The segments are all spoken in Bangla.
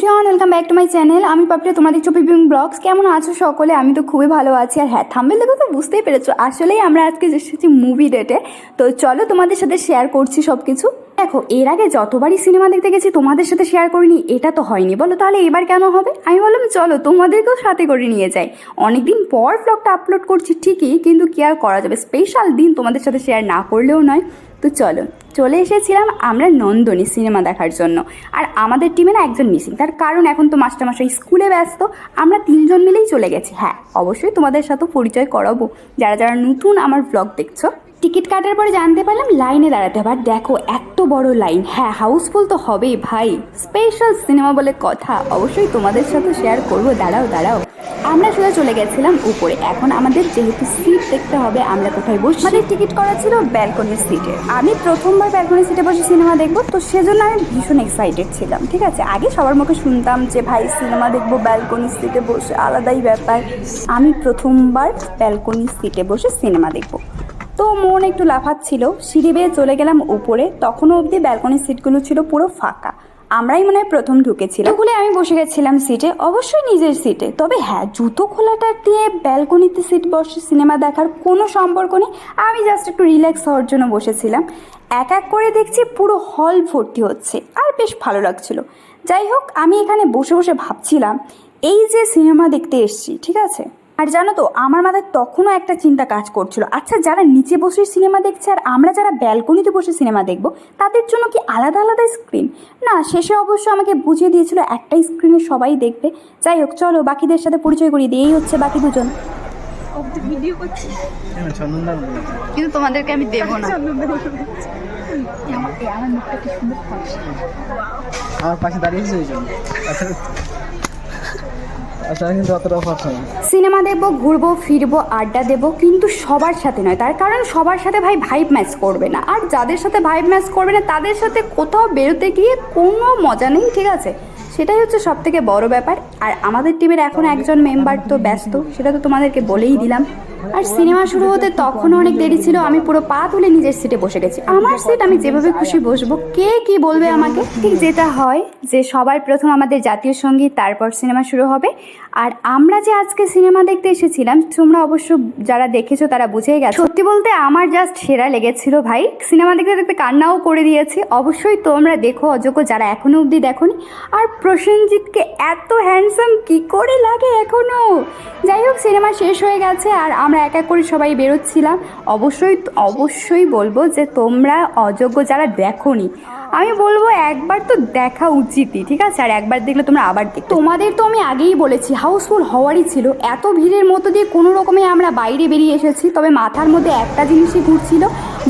Everyone welcome back to my channel আমি পাপড়ে, তোমাদের দেখছ পিপিং ব্লগস। কেমন আছো সকলে? আমি তো খুবই ভালো আছি। আর হ্যাঁ থাম্বেল দেখো তো, বুঝতেই পেরেছ। আসলেই আমরা আজকে এসেছি মুভি ডেটে তো চলো তোমাদের সাথে শেয়ার করছি সব কিছু দেখো, এর আগে যতবারই সিনেমা দেখতে গেছি, তোমাদের সাথে শেয়ার করিনি, এটা তো হয়নি। বলো তাহলে এবার কেন হবে? আমি বললাম, চলো তোমাদেরকেও সাথে করে নিয়ে যাই। অনেকদিন পর ব্লগটা আপলোড করছি ঠিকই, কিন্তু কি আর করা যাবে? স্পেশাল দিন তোমাদের সাথে শেয়ার না করলেও নয়। তো চলো চলে এসেছিলাম আমরা নন্দনী সিনেমা দেখার জন্য। আর আমাদের টিমে না একজন মিসিং, তার কারণ এখন তো মাস্টারমশাই স্কুলে ব্যস্ত, আমরা তিনজন মিলেই চলে গেছি। হ্যাঁ অবশ্যই তোমাদের সাথে পরিচয় করাবো। যারা যারা নতুন আমার ব্লগ দেখছ, টিকিট কাটার পরে জানতে পারলাম লাইনে দাঁড়াতে হবে। আর দেখো, এত বড় লাইন। হ্যাঁ হাউসফুল তো হবেই ভাই। স্পেশাল সিনেমা বলে কথা। অবশ্যই তোমাদের সাথে শেয়ার করব। দাঁড়াও দাঁড়াও। আমরা সোজা চলে গেছিলাম উপরে। এখন আমাদের যেহেতু সিট দেখতে হবে, আমরা কোথায় বসছি? আমাদের টিকিট করা ছিল ব্যালকনির সিটে আমি প্রথমবার ব্যালকনির সিটে বসে সিনেমা দেখব, তো সেজন্য আমি ভীষণ এক্সাইটেড ছিলাম, ঠিক আছে? আগে সবার মুখে শুনতাম যে, ভাই সিনেমা দেখব ব্যালকনি সিটে বসে, আলাদাই ব্যাপার। আমি প্রথমবার ব্যালকনি সিটে বসে সিনেমা দেখব। তো মন একটু লাফাচ্ছিল, সিঁড়ি বেয়ে চলে গেলাম উপরে, তখনও অবধি ব্যালকনির সিটগুলো ছিল পুরো ফাঁকা। আমরাই মনে হয় প্রথম ঢুকেছিলাম। খুলে আমি বসে গেছিলাম সিটে অবশ্যই নিজের সিটে তবে হ্যাঁ জুতো খোলাটা দিয়ে ব্যালকনিতে সিট বসে সিনেমা দেখার কোনো সম্পর্ক নেই। আমি জাস্ট একটু রিল্যাক্স হওয়ার জন্য বসেছিলাম। এক এক করে দেখছি পুরো হল ভর্তি হচ্ছে। আর বেশ ভালো লাগছিল। যাই হোক, আমি এখানে বসে বসে ভাবছিলাম, এই যে সিনেমা দেখতে এসছি, ঠিক আছে? আর জানো তো আমার মাথায় তখনও একটা চিন্তা কাজ করছিল। আচ্ছা যারা নিচে বসে সিনেমা দেখছে আর আমরা যারা ব্যালকনিতে বসে সিনেমা দেখব তাদের জন্য কি আলাদা আলাদা স্ক্রিন? না শেষে অবশ্য আমাকে বুঝিয়ে দিয়েছিল একটাই স্ক্রিনে সবাই দেখবে। যাই হোক চলো বাকিদের সাথে পরিচয় করিয়ে দিই। এই হচ্ছে বাকি দুজন। কিন্তু তোমাদেরকে আমি দেবো না। আমার পাশে দাঁড়িয়েছে ওই জন্য আচ্ছা আচ্ছা কিন্তু অতটা ফর্সা না সিনেমা দেখব, ঘুরবো, ফিরবো, আড্ডা দেবো, কিন্তু সবার সাথে নয়। তার কারণ সবার সাথে ভাই ভাইব ম্যাচ করবে না। আর যাদের সাথে ভাইব ম্যাচ করবে না, তাদের সাথে কোথাও বেরোতে গিয়ে কোনো মজা নেই, ঠিক আছে? সেটাই হচ্ছে সব থেকে বড় ব্যাপার। আর আমাদের টিমের এখন একজন মেম্বার তো ব্যস্ত, সেটা তো তোমাদেরকে বলেই দিলাম। আর সিনেমা শুরু হতে তখনও অনেক দেরি ছিল, আমি পুরো পা তুলে নিজের সিটে বসে গেছি। আমার সিট আমি যেভাবে খুশি বসবো, কে কি বলবে আমাকে? ঠিক যেটা হয় যে সবার প্রথম আমাদের জাতীয় সংগীত, তারপর সিনেমা শুরু হবে। আর আমরা যে আজকে সিনেমা দেখতে এসেছিলাম, তোমরা অবশ্য যারা দেখেছ তারা বুঝেই গেছো। সত্যি বলতে আমার জাস্ট সেরা লেগেছিল ভাই। সিনেমা দেখতে দেখতে কান্নাও করে দিয়েছে। অবশ্যই তোমরা দেখো, অযোগ্য যারা এখনও অবধি দেখোনি। আর প্রসেনজিৎকে এত হ্যান্ডসাম কি করে লাগে এখনও যাই হোক সিনেমা শেষ হয়ে গেছে আর আমরা এক এক করে সবাই বেরোচ্ছিলাম। অবশ্যই অবশ্যই বলব যে তোমরা অযোগ্য যারা দেখোনি। আমি বলব একবার তো দেখা উচিতই ঠিক আছে? আর একবার দেখলে তোমরা আবার দেখ তোমাদের তো আমি আগেই বলেছি হাউসফুল হওয়ারই ছিল। এত ভিড়ের মতো দিয়ে কোনো রকমে আমরা বাইরে বেরিয়ে এসেছি তবে মাথার মধ্যে একটা জিনিসই ঘুরছিল।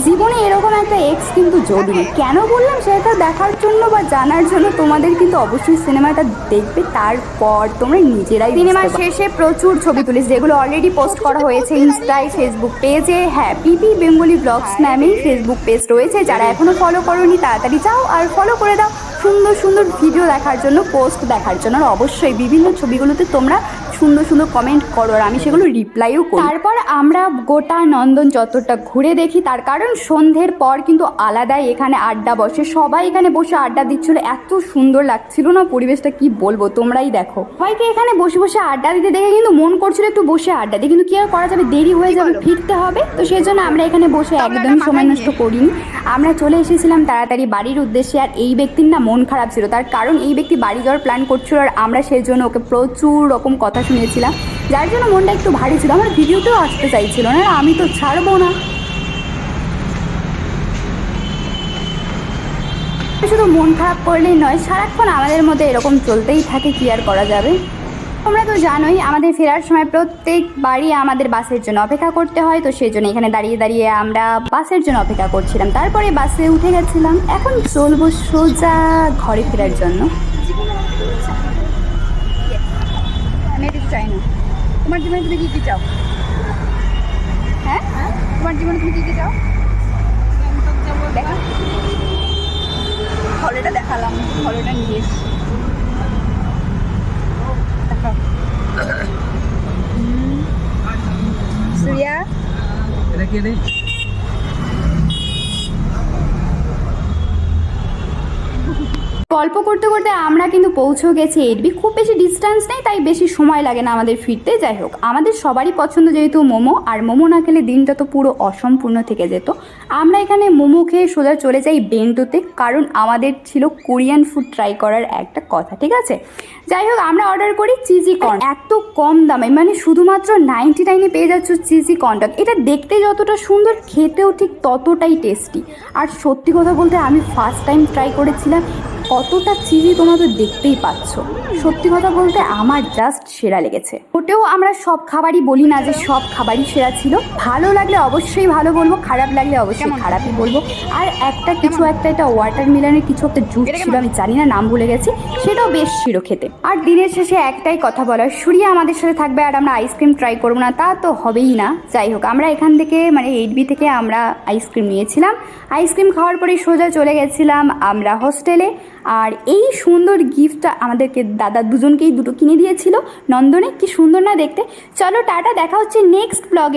জীবনে এরকম একটা এক্স কিন্তু জরুরি। কেন বললাম? সেটা দেখার জন্য বা জানার জন্য তোমাদের কিন্তু অবশ্যই সিনেমাটা দেখবে তারপর তোমরা নিজেরাই সিনেমা শেষে প্রচুর ছবি তুলিস যেগুলো অলরেডি পোস্ট করা হয়েছে ইনস্টায় ফেসবুক পেজে হ্যাঁ পিপি বেঙ্গলি ব্লগস নামেই ফেসবুক পেজ রয়েছে। যারা এখনও ফলো করোনি তাড়াতাড়ি যাও আর ফলো করে দাও। সুন্দর সুন্দর ভিডিও দেখার জন্য পোস্ট দেখার জন্য। আর অবশ্যই বিভিন্ন ছবিগুলোতে তোমরা সুন্দর সুন্দর কমেন্ট করো আর আমি সেগুলো রিপ্লাইও করি। তারপর আমরা গোটা নন্দন চত্বরটা ঘুরে দেখি তার কারণ সন্ধ্যের পর কিন্তু আলাদাই এখানে আড্ডা বসে। সবাই এখানে বসে আড্ডা দিচ্ছিল এত সুন্দর লাগছিল না পরিবেশটা কি বলব তোমরাই দেখো। সবাইকে এখানে বসে বসে আড্ডা দিতে দেখে কিন্তু মন করছিল একটু বসে আড্ডা দিই কিন্তু কি আর করা যাবে? দেরি হয়ে যাবে ফিরতে হবে। তো সেই জন্য আমরা এখানে বসে একদমই সময় নষ্ট করিনি। আমরা চলে এসেছিলাম তাড়াতাড়ি বাড়ির উদ্দেশ্যে আর এই ব্যক্তির না মন খারাপ ছিল। তার কারণ এই ব্যক্তি বাড়ি যাওয়ার প্ল্যান করছিল আর আমরা সেই জন্য ওকে প্রচুর রকম কথা শুনেছিলাম যার জন্য মনটা একটু ভারী ছিল। আমার ভিডিওতেও আসতে চাইছিল না, আমি তো ছাড়বো না। শুধু মন খারাপ করলেই নয়, সারাক্ষণ আমাদের মধ্যে এরকম চলতেই থাকে, কি আর করা যাবে? তোমরা তো জানোই, আমাদের ফেরার সময় প্রত্যেকবারই আমাদের বাসের জন্য অপেক্ষা করতে হয়, তো সেই জন্য এখানে দাঁড়িয়ে দাঁড়িয়ে আমরা বাসের জন্য অপেক্ষা করছিলাম। তারপরে বাসে উঠে গেছিলাম। এখন চলবো সোজা ঘরে ফেরার জন্য। তোমার জীবনে তুমি কি চাও? হ্যাঁ? তোমার জীবনে তুমি কি চাও? দেখা। দেখালাম হলেটা নিয়ে এসছি। এটা কে রে গল্প করতে করতে আমরা কিন্তু পৌঁছেও গেছি এডবি। খুব বেশি ডিস্টেন্স নেই, তাই বেশি সময় লাগে না আমাদের ফিরতে। যাই হোক, আমাদের সবারই পছন্দ যেহেতু মোমো, আর মোমো না খেলে দিনটা তো পুরো অসম্পূর্ণ থেকে যেত। আমরা এখানে মোমো খেয়ে সোজা চলে যাই বেন্টোতে কারণ আমাদের ছিল কোরিয়ান ফুড ট্রাই করার একটা কথা, ঠিক আছে? যাই হোক, আমরা অর্ডার করি চিজি কর্ন এত কম দামে মানে শুধুমাত্র নাইনটি নাইনে পেয়ে যাচ্ছ চিজি কর্নটা এটা দেখতে যতটা সুন্দর, খেতেও ঠিক ততটাই টেস্টি আর সত্যি কথা বলতে আমি ফার্স্ট টাইম ট্রাই করেছিলাম কতটা চিজি তোমরা তো দেখতেই পাচ্ছ। সত্যি কথা বলতে আমার জাস্ট সেরা লেগেছে। ওটাও আমরা সব খাবারই বলি না যে সব খাবারই সেরা ছিল। ভালো লাগলে অবশ্যই ভালো বলব খারাপ লাগলে অবশ্যই খারাপই বলব। আর একটা কিছু একটা এটা ওয়াটার মিলানের কিছু একটা জুস ছিল আমি জানি না নাম ভুলে গেছি। সেটাও বেশ ছিল খেতে। আর দিনের শেষে একটাই কথা বলার সুরিয়া আমাদের সাথে থাকবে আর আমরা আইসক্রিম ট্রাই করব না তা তো হবেই না। যাই হোক আমরা এখান থেকে মানে এইট বি থেকে আমরা আইসক্রিম নিয়েছিলাম। আইসক্রিম খাওয়ার পরে সোজা চলে গেছিলাম আমরা হোস্টেলে আর এই সুন্দর গিফটটা আমাদেরকে দাদা দুজনকেই দুটো কিনে দিয়েছিল। নন্দনে কি সুন্দর না দেখতে। চলো টাটা দেখা হচ্ছে নেক্সট ব্লগে